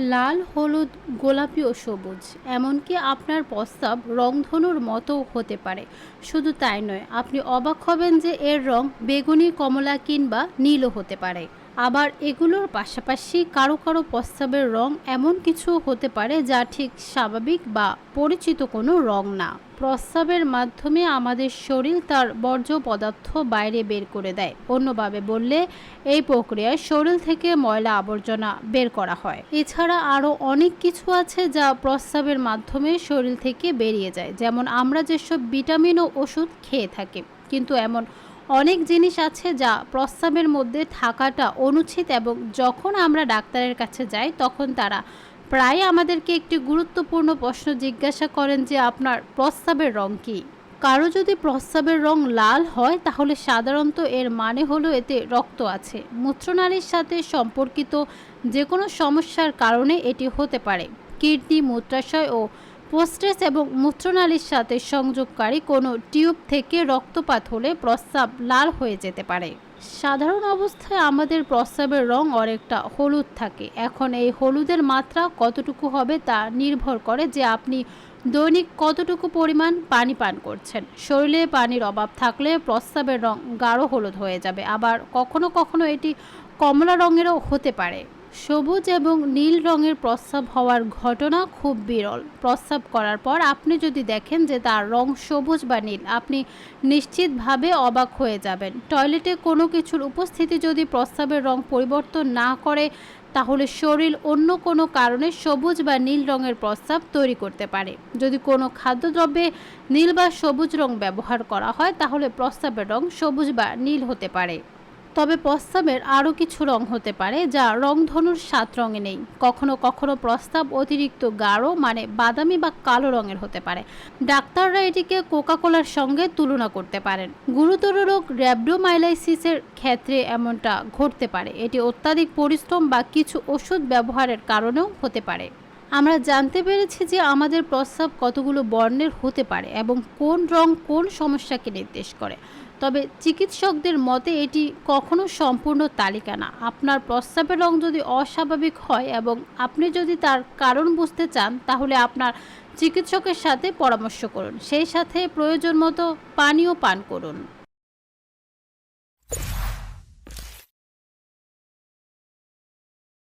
লাল, হলুদ, গোলাপি ও সবুজ। এমনকি আপনার প্রস্তাব রংধনুর মতো হতে পারে। শুধু তাই নয়, আপনি অবাক হবেন যে এর রং বেগুনি, কমলা কিংবা নীলও হতে পারে। আবার এগুলোর পাশাপাশি কারও কারও প্রস্তাবের রং এমন কিছু হতে পারে যা ঠিক স্বাভাবিক বা পরিচিত কোনো রং না। প্রস্রাবের মাধ্যমে আমাদের শরীর তার বর্জ্য পদার্থ বাইরে বের করে দেয়। অন্যভাবে বললে, এই প্রক্রিয়ায় শরীর থেকে ময়লা আবর্জনা বের করা হয়। এছাড়া আরও অনেক কিছু আছে যা প্রস্রাবের মাধ্যমে শরীর থেকে বেরিয়ে যায়। যেমন আমরা যেসব ভিটামিন ও ওষুধ খেয়ে থাকি, কিন্তু এমন অনেক জিনিস আছে যা প্রস্রাবের মধ্যে থাকাটা অনুচিত এবং যখন আমরা ডাক্তারের কাছে যাই, তখন তারা প্রায় আমাদেরকে একটি গুরুত্বপূর্ণ প্রশ্ন জিজ্ঞাসা করেন যে, আপনার প্রস্রাবের রং কী? কারও যদি প্রস্রাবের রং লাল হয়, তাহলে সাধারণত এর মানে হলো এতে রক্ত আছে। মূত্রনালীর সাথে সম্পর্কিত যে কোনো সমস্যার কারণে এটি হতে পারে। কিডনি, মূত্রাশয় ও পোস্টেস এবং মূত্রনালীর সাথে সংযোগকারী কোনো টিউব থেকে রক্তপাত হলে প্রস্রাব লাল হয়ে যেতে পারে। সাধারণ অবস্থায় আমাদের প্রস্রাবের রং অনেকটা হলুদ থাকে। এখন এই হলুদের মাত্রা কতটুকু হবে তা নির্ভর করে যে আপনি দৈনিক কতটুকু পরিমাণ পানি পান করছেন। শরীরে পানির অভাব থাকলে প্রস্রাবের রং গাঢ় হলুদ হয়ে যাবে। আবার কখনো কখনো এটি কমলা রঙেরও হতে পারে। সবুজ এবং নীল রঙের প্রস্রাব হওয়ার ঘটনা খুব বিরল। প্রস্রাব করার পর আপনি যদি দেখেন যে তার রং সবুজ বা নীল, আপনি নিশ্চিতভাবে অবাক হয়ে যাবেন। টয়লেটে কোনো কিছুর উপস্থিতি যদি প্রস্রাবের রং পরিবর্তন না করে, তাহলে শরীর অন্য কোনো কারণে সবুজ বা নীল রঙের প্রস্রাব তৈরি করতে পারে। যদি কোনো খাদ্যদ্রব্যে নীল বা সবুজ রং ব্যবহার করা হয়, তাহলে প্রস্রাবের রং সবুজ বা নীল হতে পারে। তবে প্রস্তাবের আরও কিছু রং হতে পারে যা রংধনুর সাত রঙে নেই। কখনো কখনো প্রস্তাব অতিরিক্ত গাঢ় মানে বাদামি বা কালো রঙের হতে পারে। ডাক্তাররা এটিকে কোকাকোলার সঙ্গে তুলনা করতে পারেন। গুরুতর রোগ র্যাবডোমাইলাইসিসের ক্ষেত্রে এমনটা ঘটতে পারে। এটি অত্যাধিক পরিশ্রম বা কিছু ওষুধ ব্যবহারের কারণেও হতে পারে। আমরা জানতে পেরেছি যে আমাদের প্রস্রাব কতগুলো বর্ণের হতে পারে এবং কোন রং কোন সমস্যাকে নির্দেশ করে। তবে চিকিৎসকদের মতে এটি কখনো সম্পূর্ণ তালিকা না। আপনার প্রস্রাবের রং যদি অস্বাভাবিক হয় এবং আপনি যদি তার কারণ বুঝতে চান, তাহলে আপনার চিকিৎসকের সাথে পরামর্শ করুন। সেই সাথে প্রয়োজন মতো পানীয় পান করুন।